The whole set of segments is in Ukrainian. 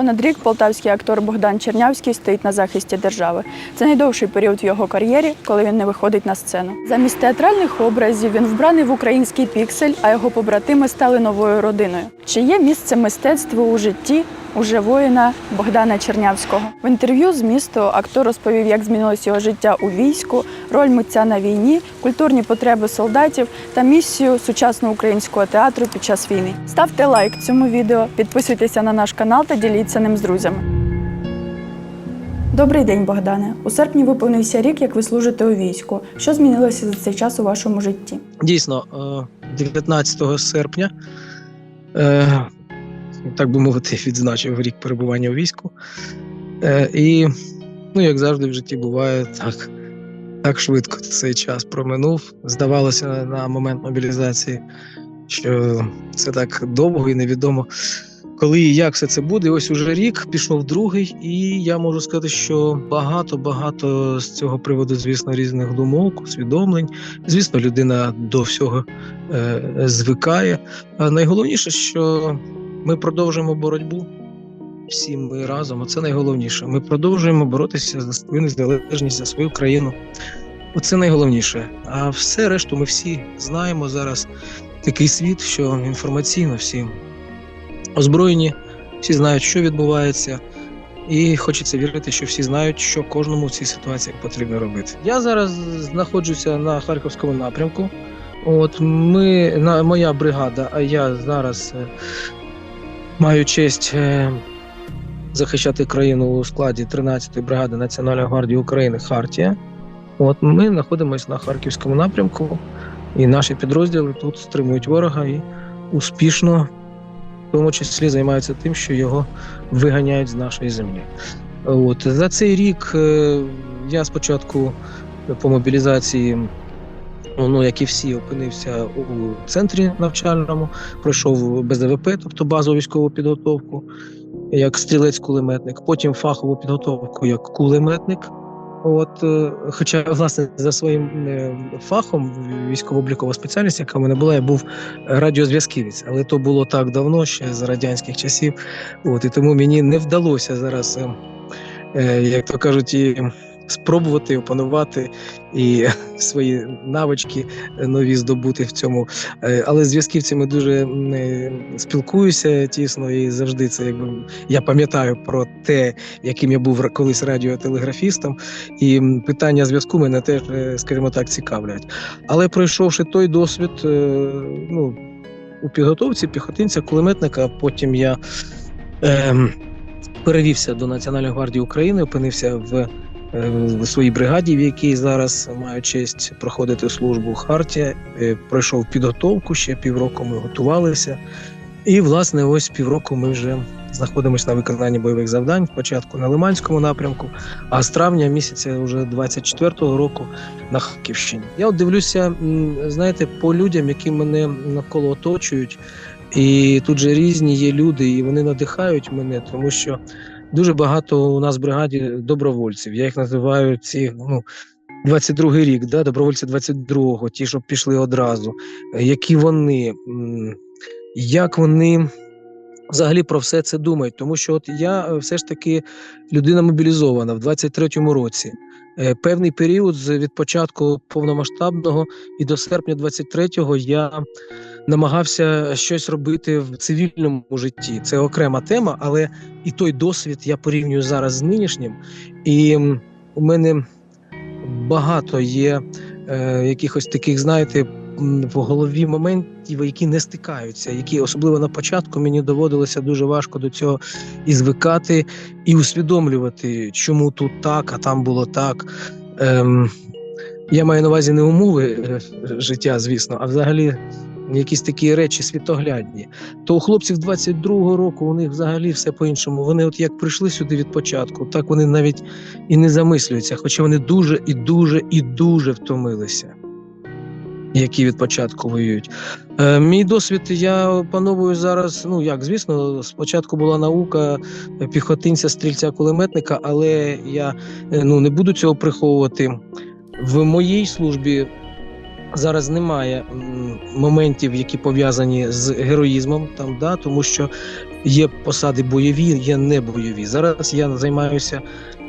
Понад рік полтавський актор Богдан Чернявський стоїть на захисті держави. Це найдовший період в його кар'єрі, коли він не виходить на сцену. Замість театральних образів він вбраний в український піксель, а його побратими стали новою родиною. Чи є місце мистецтву у житті уже воїна Богдана Чернявського? В інтерв'ю з місту актор розповів, як змінилось його життя у війську, роль митця на війні, культурні потреби солдатів та місію сучасного українського театру під час війни. Ставте лайк цьому відео, підписуйтеся на наш канал та діліться ним з друзями. Добрий день, Богдане. У серпні виповнився рік, як ви служите у війську. Що змінилося за цей час у вашому житті? Дійсно, е, 19 серпня, е, так би мовити, відзначив рік перебування у війську. Е, І, ну, як завжди в житті буває, так, так швидко цей час проминув. Здавалося на момент мобілізації, що це так довго і невідомо. Коли і як все це буде, ось уже рік пішов другий, і я можу сказати, що багато багато з цього приводу, звісно, різних думок, усвідомлень. Звісно, людина до всього е, звикає. А найголовніше, що ми продовжуємо боротьбу всі ми разом. Оце найголовніше. Ми продовжуємо боротися за свою незалежність, за свою країну. Оце найголовніше. А все решту ми всі знаємо зараз такий світ, що інформаційно всі озброєні, всі знають, що відбувається. І хочеться вірити, що всі знають, що кожному в цій ситуації потрібно робити. Я зараз знаходжуся на харківському напрямку. От ми на моя бригада, а я зараз е, маю честь е, захищати країну у складі 13-ї бригади Національної гвардії України Хартія. От ми знаходимося на харківському напрямку, і наші підрозділи тут стримують ворога і успішно, в тому числі, займаються тим, що його виганяють з нашої землі. От за цей рік е, я спочатку по мобілізації, ну як і всі, опинився у центрі навчальному, пройшов БЗВП, тобто базову військову підготовку, як стрілець-кулеметник, потім фахову підготовку як кулеметник. От, е, хоча, власне, за своїм е, фахом військово-облікова спеціальність, яка в мене була, я був радіозв'язківець, але то було так давно, ще з радянських часів. От, і тому мені не вдалося зараз, е, як то кажуть, і спробувати опанувати і свої навички нові здобути в цьому. Е, Але з зв'язківцями дуже е, спілкуюся тісно і завжди це якби я пам'ятаю про те, яким я був колись радіотелеграфістом, і питання зв'язку мене теж, е, скажімо так, цікавлять. Але пройшовши той досвід, е, ну у підготовці піхотинця, кулеметника, потім я. Ем, перевівся до Національної гвардії України, опинився в, е, в своїй бригаді, в якій зараз маю честь проходити службу Хартія. Е, Пройшов підготовку, ще півроку ми готувалися. І, власне, ось півроку ми вже знаходимося на виконанні бойових завдань. Спочатку на Лиманському напрямку, а з травня місяця вже 24-го року на Харківщині. Я от дивлюся, знаєте, по людям, які мене навколо оточують. І тут же різні є люди, і вони надихають мене, тому що дуже багато у нас в бригаді добровольців. Я їх називаю ці ну. 22-й рік, да, добровольці 22-го, ті, що пішли одразу. Які вони, як вони взагалі про все це думають? Тому що от я е, все ж таки людина мобілізована в 23-му році. Е, Певний період від початку повномасштабного і до серпня 23-го я намагався щось робити в цивільному житті. Це окрема тема, але і той досвід я порівнюю зараз з нинішнім. І у мене багато є е, якихось таких, знаєте, в голові моментів, які не стикаються, які особливо на початку мені доводилося дуже важко до цього і звикати, і усвідомлювати, чому тут так, а там було так. Ем, я маю на увазі не умови е, життя, звісно, а взагалі якісь такі речі світоглядні. То у хлопців 22-го року у них взагалі все по-іншому. Вони, от як прийшли сюди від початку, так вони навіть і не замислюються, хоча вони дуже і дуже і дуже втомилися. Які від початку воюють. Е, мій досвід я опановую зараз. Ну як звісно, спочатку була наука піхотинця, стрільця, кулеметника, але я е, ну не буду цього приховувати. В моїй службі зараз немає моментів, які пов'язані з героїзмом, там да, тому що Є посади бойові, є не бойові. Зараз я займаюся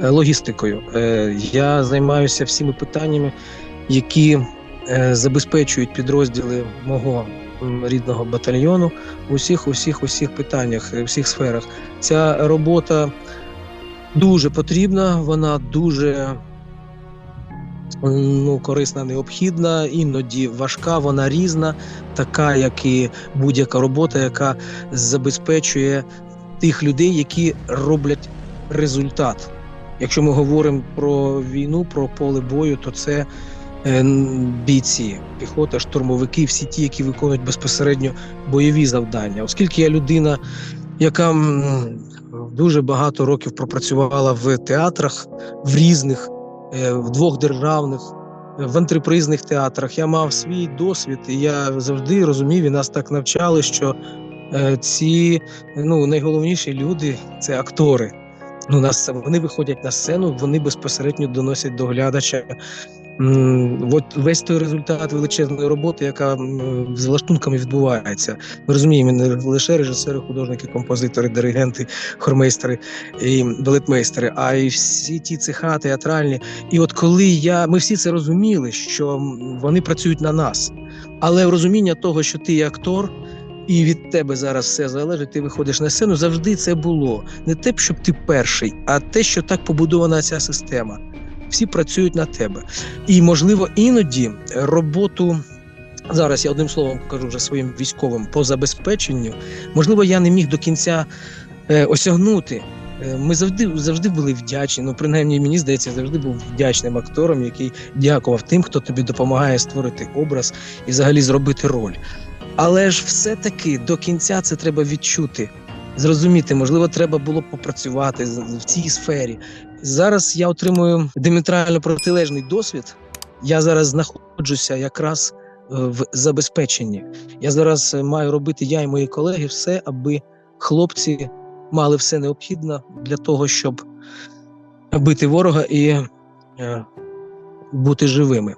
е, логістикою. Е, Я займаюся всіми питаннями, які забезпечують підрозділи мого рідного батальйону у всіх, у всіх, у питаннях, у всіх сферах. Ця робота дуже потрібна, вона дуже ну, корисна, необхідна, іноді важка, вона різна, така, як і будь-яка робота, яка забезпечує тих людей, які роблять результат. Якщо ми говоримо про війну, про поле бою, то це е, бійці, піхота, штурмовики, всі ті, які виконують безпосередньо бойові завдання. Оскільки я людина, яка дуже багато років пропрацювала в театрах, в різних, е, в двох державних, е, в антрепризних театрах, я мав свій досвід, і я завжди розумів, і нас так навчали, що е, ці ну, найголовніші люди це актори. Ну, нас вони виходять на сцену, вони безпосередньо доносять до глядача. От весь той результат величезної роботи, яка з лаштунками відбувається. Ми розуміємо, не лише режисери, художники, композитори, диригенти, хормейстери і балетмейстери, а й всі ті цеха театральні. І от коли я ми всі це розуміли, що вони працюють на нас, але розуміння того, що ти актор. І від тебе зараз все залежить, ти виходиш на сцену. Завжди це було не те, щоб ти перший, а те, що так побудована ця система. Всі працюють на тебе. І, можливо, іноді роботу зараз я одним словом кажу вже своїм військовим по забезпеченню. Можливо, я не міг до кінця е, осягнути. Е, Ми завжди завжди були вдячні. Ну, принаймні, мені здається, я завжди був вдячним актором, який дякував тим, хто тобі допомагає створити образ і взагалі зробити роль. Але ж все-таки до кінця це треба відчути, зрозуміти, можливо, треба було попрацювати в цій сфері. Зараз я отримую діаметрально протилежний досвід. Я зараз знаходжуся якраз е, в забезпеченні. Я зараз е, маю робити я і мої колеги все, аби хлопці мали все необхідне для того, щоб бити ворога і е, бути живими.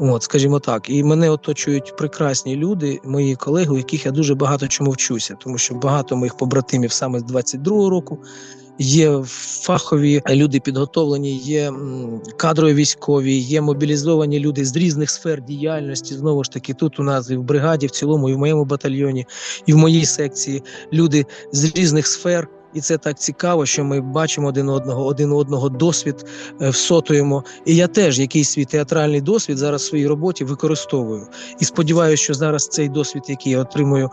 От, скажімо так, і мене оточують прекрасні люди, мої колеги, у яких я дуже багато чому вчуся, тому що багато моїх побратимів саме з 22-го року є фахові люди підготовлені, є кадрові військові, є мобілізовані люди з різних сфер діяльності. Знову ж таки, тут у нас і в бригаді, в цілому, і в моєму батальйоні, і в моїй секції люди з різних сфер. І це так цікаво, що ми бачимо один одного, один одного досвід е, всотуємо. І я теж якийсь свій театральний досвід зараз в своїй роботі використовую. І сподіваюся, що зараз цей досвід, який я отримую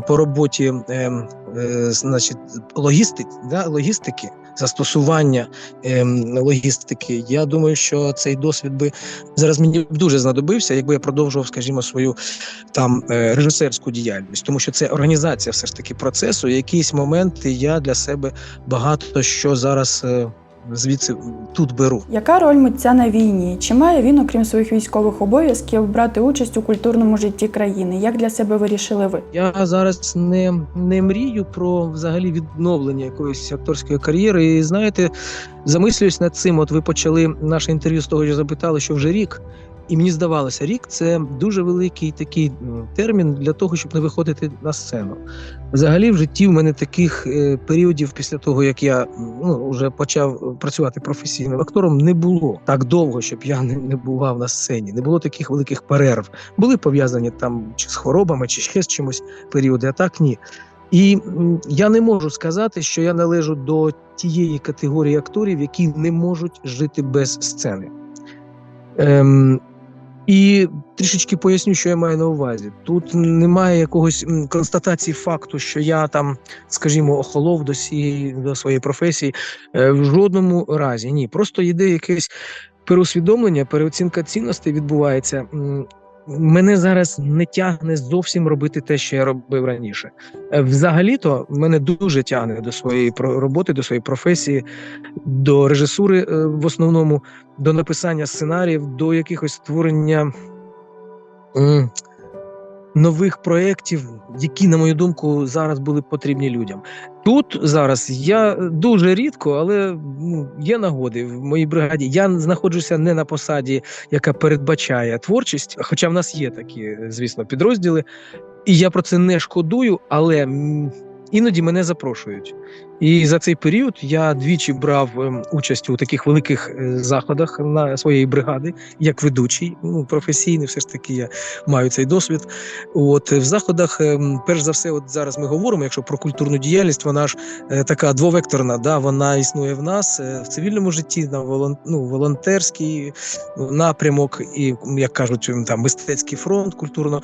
по роботі, е, е, значить, логістик, да, логістики, застосування е, логістики, я думаю, що цей досвід би зараз мені дуже знадобився, якби я продовжував, скажімо, свою там е, режисерську діяльність, тому що це організація все ж таки процесу. Якісь моменти я для себе багато що зараз е, звідси тут беру. Яка роль митця на війні? Чи має він, окрім своїх військових обов'язків, брати участь у культурному житті країни? Як для себе вирішили ви? Я зараз не, не мрію про взагалі відновлення якоїсь акторської кар'єри. І знаєте, замислююсь над цим. От ви почали наше інтерв'ю з того, що запитали, що вже рік. І мені здавалося, рік це дуже великий такий термін для того, щоб не виходити на сцену. Взагалі, в житті в мене таких е, періодів після того, як я ну, вже почав працювати професійним актором, не було так довго, щоб я не, не бував на сцені. Не було таких великих перерв. Були пов'язані там чи з хворобами, чи ще з чимось періоди, а так ні. І я не можу сказати, що я належу до тієї категорії акторів, які не можуть жити без сцени. Ем, і трішечки поясню, що я маю на увазі. Тут немає якогось констатації факту, що я там, скажімо, охолов до цієї до своєї професії. Е, в жодному разі ні. Просто йде якесь переусвідомлення, переоцінка цінностей відбувається. Мене зараз не тягне зовсім робити те, що я робив раніше. Е, Взагалі-то мене дуже тягне до своєї роботи, до своєї професії, до режисури е, в основному, до написання сценаріїв, до якихось створення нових проєктів, які, на мою думку, зараз були потрібні людям. Тут зараз я дуже рідко, але ну, є нагоди в моїй бригаді. Я знаходжуся не на посаді, яка передбачає творчість, хоча в нас є такі, звісно, підрозділи. І я про це не шкодую, але іноді мене запрошують. І за цей період я двічі брав ем, участь у таких великих е, заходах на своєї бригади, як ведучий, ну професійний, все ж таки я маю цей досвід. От е, в заходах, ем, перш за все, от зараз ми говоримо, якщо про культурну діяльність, вона ж е, така двовекторна, да, вона існує в нас в цивільному житті, на волон, ну, волонтерський напрямок і, як кажуть, ем, там мистецький фронт культурно.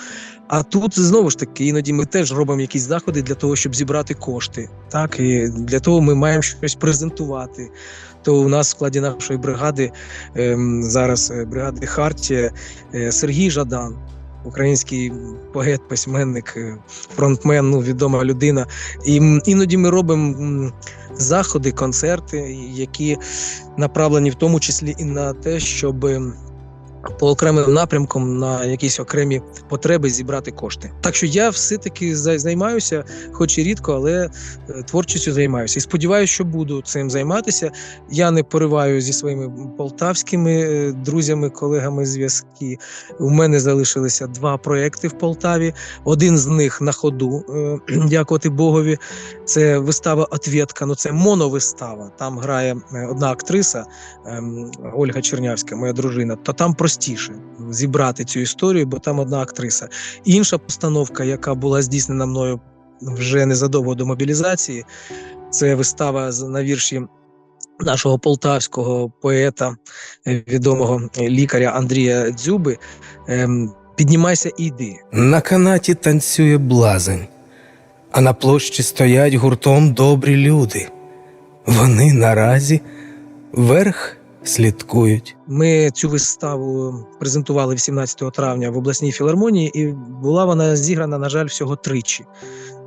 А тут знову ж таки, іноді ми теж робимо якісь заходи для того, щоб зібрати кошти. Так і для того ми маємо щось презентувати. То у нас в складі нашої бригади ем, зараз е, бригади Хартія е, Сергій Жадан, український поет, письменник, е, фронтмен, ну відома людина. І іноді ми робимо заходи, концерти, які направлені в тому числі і на те, щоб. По окремим напрямкам на якісь окремі потреби зібрати кошти. Так що я все-таки займаюся, хоч і рідко, але е, творчістю займаюся. І сподіваюся, що буду цим займатися. Я не пориваю зі своїми полтавськими е, друзями, колегами зв'язки. У мене залишилися два проекти в Полтаві. Один з них на ходу, е, дякувати Богові. Це вистава Отвєтка. Ну це моновистава. Там грає одна актриса ем, Ольга Чернявська, моя дружина. То там простіше зібрати цю історію, бо там одна актриса. Інша постановка, яка була здійснена мною вже незадовго до мобілізації, це вистава на вірші нашого полтавського поета, е, відомого лікаря Андрія Дзюби. ем, Піднімайся і йди. На канаті танцює блазень, а на площі стоять гуртом добрі люди. Вони наразі верх слідкують. Ми цю виставу презентували 18 травня в обласній філармонії, і була вона зіграна, на жаль, всього тричі.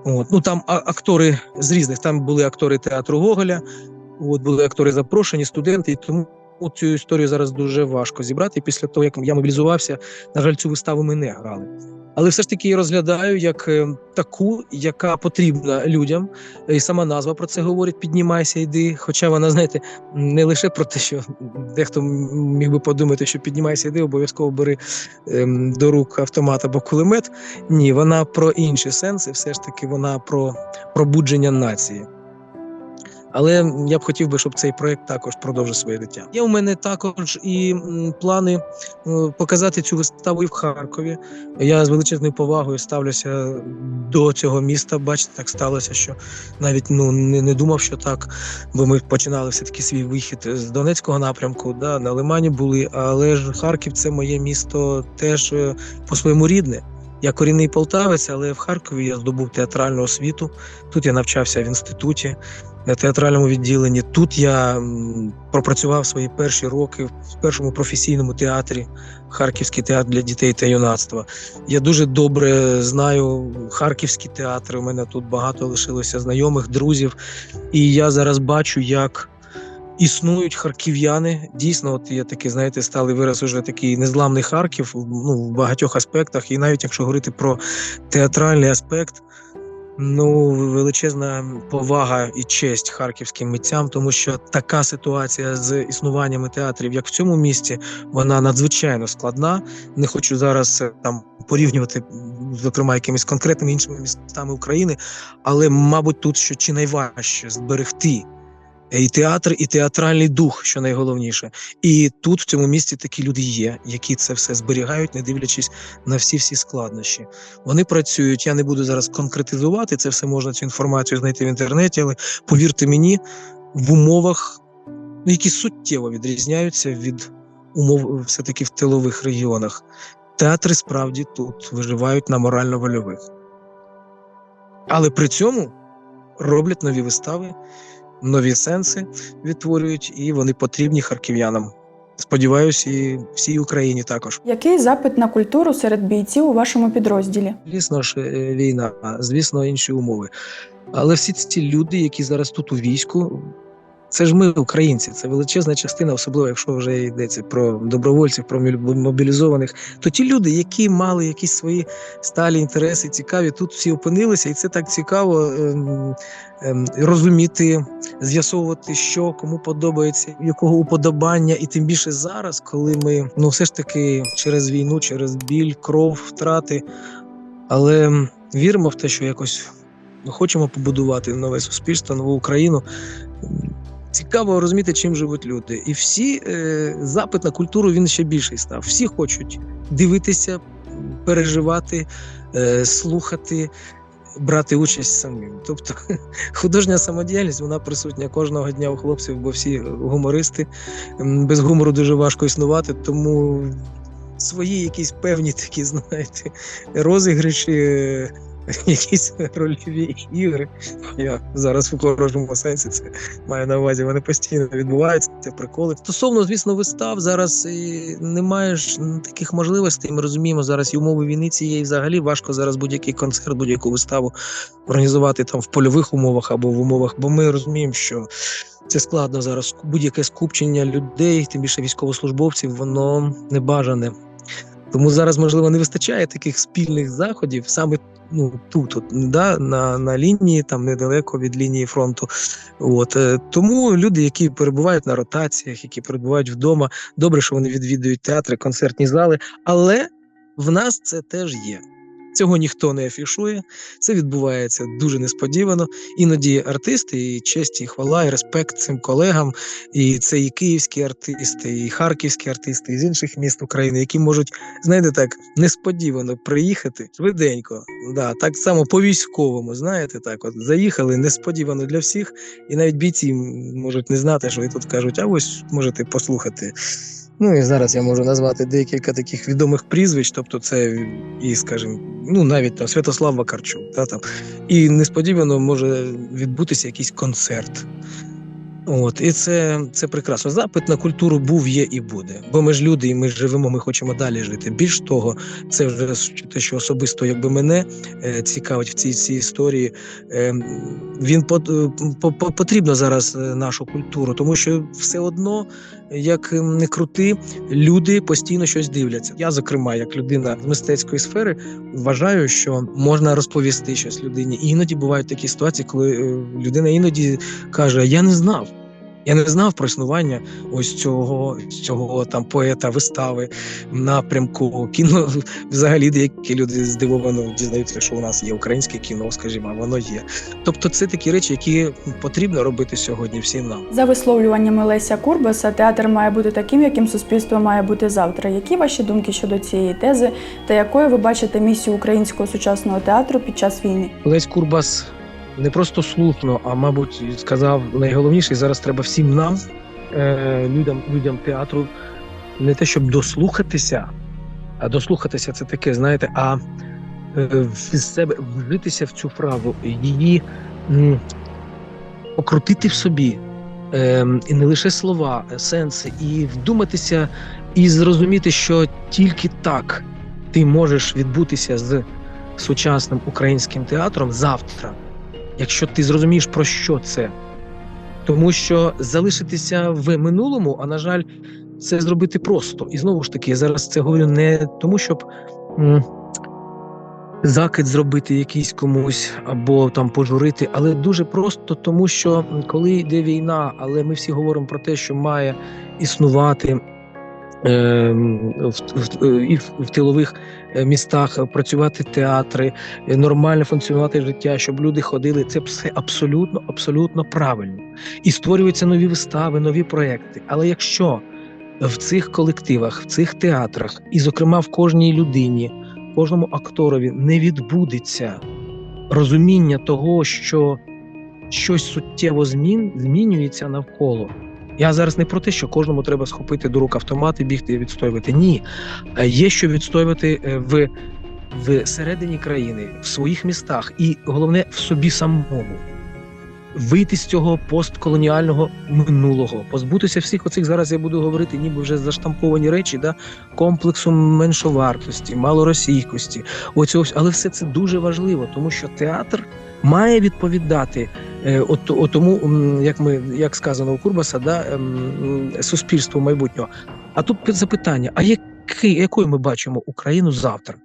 От. Ну там актори з різних, там були актори театру Гоголя, от були актори запрошені, студенти, і тому цю історію зараз дуже важко зібрати. Після того, як я мобілізувався, на жаль, цю виставу ми не грали. Але все ж таки її розглядаю як е, таку, яка потрібна людям. І сама назва про це говорить: піднімайся, йди. Хоча вона, знаєте, не лише про те, що дехто міг би подумати, що піднімайся, йди, обов'язково бери ем, до рук автомат або кулемет. Ні, вона про інші сенси, все ж таки, вона про пробудження нації. Але я б хотів би, щоб цей проект також продовжив своє життя. Є у мене також і плани е, показати цю виставу і в Харкові. Я з величезною повагою ставлюся до цього міста. Бачите, так сталося, що навіть ну не, не думав, що так, бо ми починали все таки свій вихід з Донецького напрямку. Да, на Лимані були. Але ж Харків це моє місто теж е, по-своєму рідне. Я корінний полтавець, але в Харкові я здобув театральну освіту. Тут я навчався в інституті театральному відділенні. Тут я пропрацював свої перші роки в першому професійному театрі, Харківський театр для дітей та юнацтва. Я дуже добре знаю харківські театри. У мене тут багато лишилося знайомих, друзів. І я зараз бачу, як існують харків'яни. Дійсно, от є такий, знаєте, сталий вираз уже такий незламний Харків ну, в багатьох аспектах. І навіть якщо говорити про театральний аспект, ну величезна повага і честь харківським митцям, тому що така ситуація з існуваннями театрів, як в цьому місті, вона надзвичайно складна. Не хочу зараз е, там порівнювати, зокрема, якимись конкретними іншими містами України, але, мабуть, тут що чи найважче зберегти і театр, і театральний дух, що найголовніше. І тут, в цьому місті, такі люди є, які це все зберігають, не дивлячись на всі всі складнощі. Вони працюють. Я не буду зараз конкретизувати це все можна цю інформацію знайти в інтернеті, але повірте мені, в умовах, ну, які суттєво відрізняються від умов все таки в тилових регіонах. Театри справді тут виживають на морально-вольових. Але при цьому роблять нові вистави, нові сенси відтворюють, і вони потрібні харків'янам. Сподіваюсь, і всій Україні також. Який запит на культуру серед бійців у вашому підрозділі? Звісно ж, е, війна, звісно, інші умови. Але всі ці люди, які зараз тут у війську, це ж ми, українці, це величезна частина, особливо якщо вже йдеться про добровольців, про мобілізованих. То ті люди, які мали якісь свої сталі інтереси, цікаві, тут всі опинилися, і це так цікаво ем, ем, розуміти, з'ясовувати, що кому подобається, якого уподобання, і тим більше зараз, коли ми ну все ж таки через війну, через біль, кров, втрати, але віримо в те, що якось хочемо побудувати нове суспільство, нову Україну. Цікаво розуміти, чим живуть люди. І всі е, запит на культуру він ще більший став. Всі хочуть дивитися, переживати, е, слухати, брати участь самим. Тобто художня самодіяльність вона присутня кожного дня у хлопців, бо всі гумористи. Без гумору дуже важко існувати, тому свої якісь певні такі, знаєте, розіграші, е, якісь рольові ігри. Я зараз в хорошому сенсі це маю на увазі. Вони постійно відбуваються. Це приколи. Стосовно, звісно, вистав зараз немає ж таких можливостей. Ми розуміємо зараз і умови війни цієї взагалі важко зараз будь-який концерт, будь-яку виставу організувати там в польових умовах або в умовах, бо ми розуміємо, що. Це складно зараз. Будь-яке скупчення людей, тим більше військовослужбовців, воно небажане. Тому зараз, можливо, не вистачає таких спільних заходів саме ну, тут, от, да, на, на лінії, там недалеко від лінії фронту. От, е, тому люди, які перебувають на ротаціях, які перебувають вдома, добре, що вони відвідують театри, концертні зали, але в нас це теж є. Цього ніхто не афішує, це відбувається дуже несподівано. Іноді артисти, і честь, і хвала, і респект цим колегам. І це і київські артисти, і харківські артисти і з інших міст України, які можуть, знаєте, так несподівано приїхати швиденько. Да, так само по військовому, знаєте, так, от заїхали несподівано для всіх, і навіть бійці можуть не знати, що і тут кажуть, а ось можете послухати. Ну і зараз я можу назвати декілька таких відомих прізвищ, тобто це і, скажімо, ну навіть там Святослав Вакарчук, да, там, і несподівано може відбутися якийсь концерт. От, і це, це прекрасно. Запит на культуру був, є і буде. Бо ми ж люди, і ми живемо, ми хочемо далі жити. Більш того, це вже те, що особисто якби мене е, цікавить в цій, цій історії. Е, він по, по, по, потрібно зараз е, нашу культуру, тому що все одно, як не крути, люди постійно щось дивляться. Я, зокрема, як людина з мистецької сфери, вважаю, що можна розповісти щось людині. І іноді бувають такі ситуації, коли е, людина іноді каже: Я не знав. Я не знав про існування ось цього, цього там поета, вистави, напрямку кіно. Взагалі деякі люди здивовано дізнаються, що у нас є українське кіно, скажімо, а воно є. Тобто, це такі речі, які потрібно робити сьогодні всім нам. За висловлюваннями Леся Курбаса, театр має бути таким, яким суспільство має бути завтра. Які ваші думки щодо цієї тези та якою ви бачите місію українського сучасного театру під час війни? Лесь Курбас не просто слушно, а мабуть, сказав найголовніше, зараз треба всім нам, е, людям, людям театру, не те, щоб дослухатися, а дослухатися це таке, знаєте, а е, в себе вжитися в цю фразу, її покрутити в собі. Е, і не лише слова, сенси, і вдуматися, і зрозуміти, що тільки так ти можеш відбутися з сучасним українським театром завтра якщо ти зрозумієш про що це. Тому що залишитися в минулому, а на жаль, це зробити просто. І знову ж таки, я зараз це говорю не тому, щоб м, закид зробити якийсь комусь або там пожурити, але дуже просто тому, що коли йде війна, але ми всі говоримо про те, що має існувати. Ем, в, і в, в тилових е, містах працювати театри, е, нормально функціонувати життя, щоб люди ходили. Це все абсолютно, абсолютно правильно. І створюються нові вистави, нові проекти. Але якщо в цих колективах, в цих театрах, і, зокрема, в кожній людині, кожному акторові не відбудеться розуміння того, що щось суттєво змін, змінюється навколо. Я зараз не про те, що кожному треба схопити до рук автомат і бігти і відстоювати. Ні, Е, є що відстоювати е, в, в середині країни, в своїх містах, і головне в собі самому. Вийти з цього постколоніального минулого, позбутися всіх оцих зараз я буду говорити, ніби вже заштамповані речі, да комплексу меншовартості, малоросійкості. Оцього, але все це дуже важливо, тому що театр має відповідати е, от, от тому, як ми як сказано у Курбаса, да ем, суспільству майбутнього. А тут запитання: а який, якою ми бачимо Україну завтра?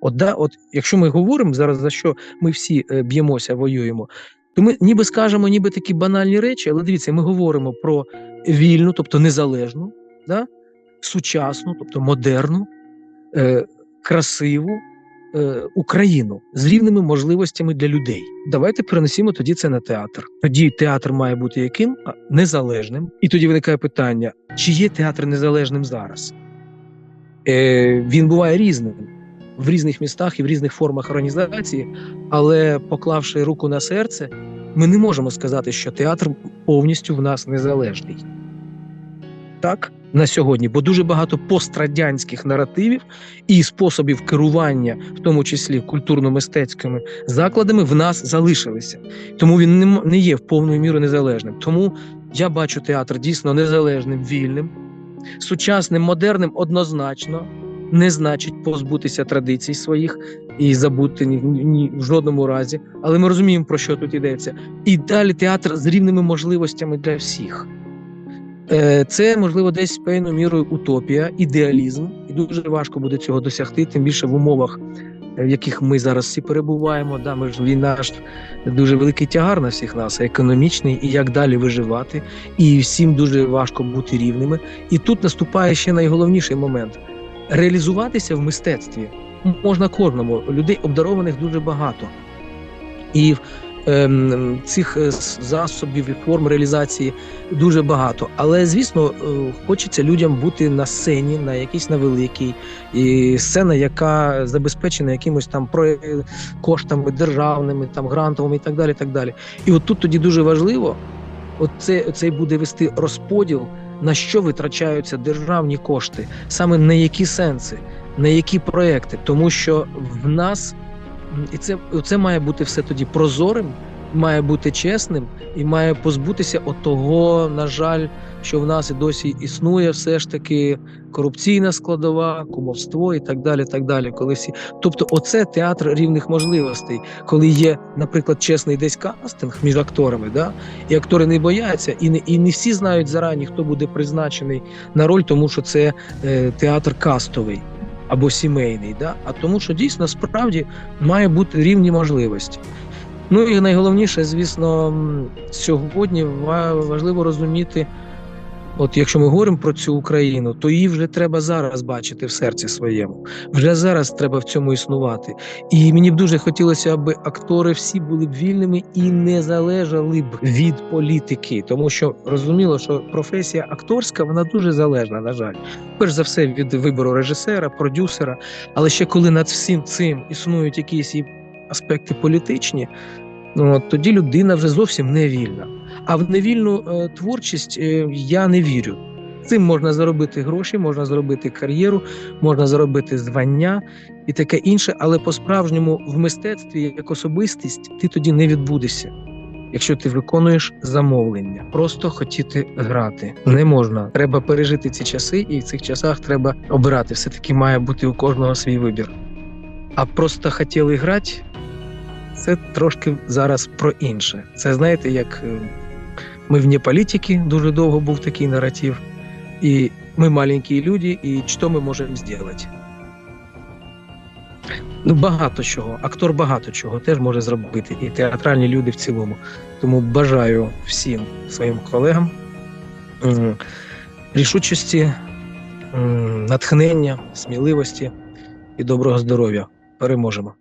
От, да, от якщо ми говоримо зараз за що ми всі е, б'ємося, воюємо, то ми ніби скажемо, ніби такі банальні речі, але дивіться, ми говоримо про вільну, тобто незалежну, да, сучасну, тобто модерну, е, красиву, е, Україну з рівними можливостями для людей. Давайте перенесімо тоді це на театр. Тоді театр має бути яким незалежним. І тоді виникає питання: чи є театр незалежним зараз? Е, він буває різним в різних містах і в різних формах організації, але поклавши руку на серце, ми не можемо сказати, що театр повністю в нас незалежний. Так, на сьогодні, бо дуже багато пострадянських наративів і способів керування, в тому числі культурно-мистецькими закладами, в нас залишилися. Тому він не, є в повною міру незалежним. Тому я бачу театр дійсно незалежним, вільним, сучасним, модерним однозначно. Не значить позбутися традицій своїх і забути ні, ні, в жодному разі. Але ми розуміємо, про що тут йдеться. І далі театр з рівними можливостями для всіх. Е, Це можливо десь певною мірою утопія, ідеалізм, і дуже важко буде цього досягти, тим більше в умовах, в яких ми зараз всі перебуваємо. Да, ми ж війна ж дуже великий тягар на всіх нас, економічний, і як далі виживати, і всім дуже важко бути рівними. І тут наступає ще найголовніший момент: реалізуватися в мистецтві можна кожному. Людей обдарованих дуже багато. І ем, цих е, засобів і форм реалізації дуже багато. Але звісно, е, хочеться людям бути на сцені, на якійсь на великій, і сцена, яка забезпечена якимось там е, коштами державними, там грантовими і так далі. І так далі. І от тут тоді дуже важливо, от це, цей буде вести розподіл, на що витрачаються державні кошти, саме на які сенси, на які проекти, тому що в нас і це, це має бути все тоді прозорим, має бути чесним і має позбутися от того, на жаль, що в нас і досі існує все ж таки корупційна складова, кумовство і так далі. так далі. Коли всі, тобто, оце театр рівних можливостей, коли є, наприклад, чесний десь кастинг між акторами, да, і актори не бояться, і не і не всі знають зарані, хто буде призначений на роль, тому що це е, театр кастовий або сімейний, да? а тому, що дійсно справді має бути рівні можливості. Ну і найголовніше, звісно, сьогодні важливо розуміти, от якщо ми говоримо про цю Україну, то її вже треба зараз бачити в серці своєму. Вже зараз треба в цьому існувати. І мені б дуже хотілося, аби актори всі були б вільними і не залежали б від політики, тому що розуміло, що професія акторська вона дуже залежна, на жаль перш за все від вибору режисера, продюсера. Але ще коли над всім цим існують якісь аспекти політичні, ну от тоді людина вже зовсім не вільна. А в невільну е, творчість е, я не вірю. Цим можна заробити гроші, можна зробити кар'єру, можна заробити звання і таке інше, але по-справжньому в мистецтві як особистість ти тоді не відбудешся. Якщо ти виконуєш замовлення, просто хотіти грати не можна. Треба пережити ці часи, і в цих часах треба обирати. Все таки має бути у кожного свій вибір. А просто хотіли грати, це трошки зараз про інше. Це знаєте, як е, ми вне політики, дуже довго був такий наратив, і ми маленькі люди, і що ми можемо зробити? Ну, багато чого. Актор багато чого теж може зробити, і театральні люди в цілому. Тому бажаю всім своїм колегам рішучості, натхнення, сміливості і доброго здоров'я. Переможемо!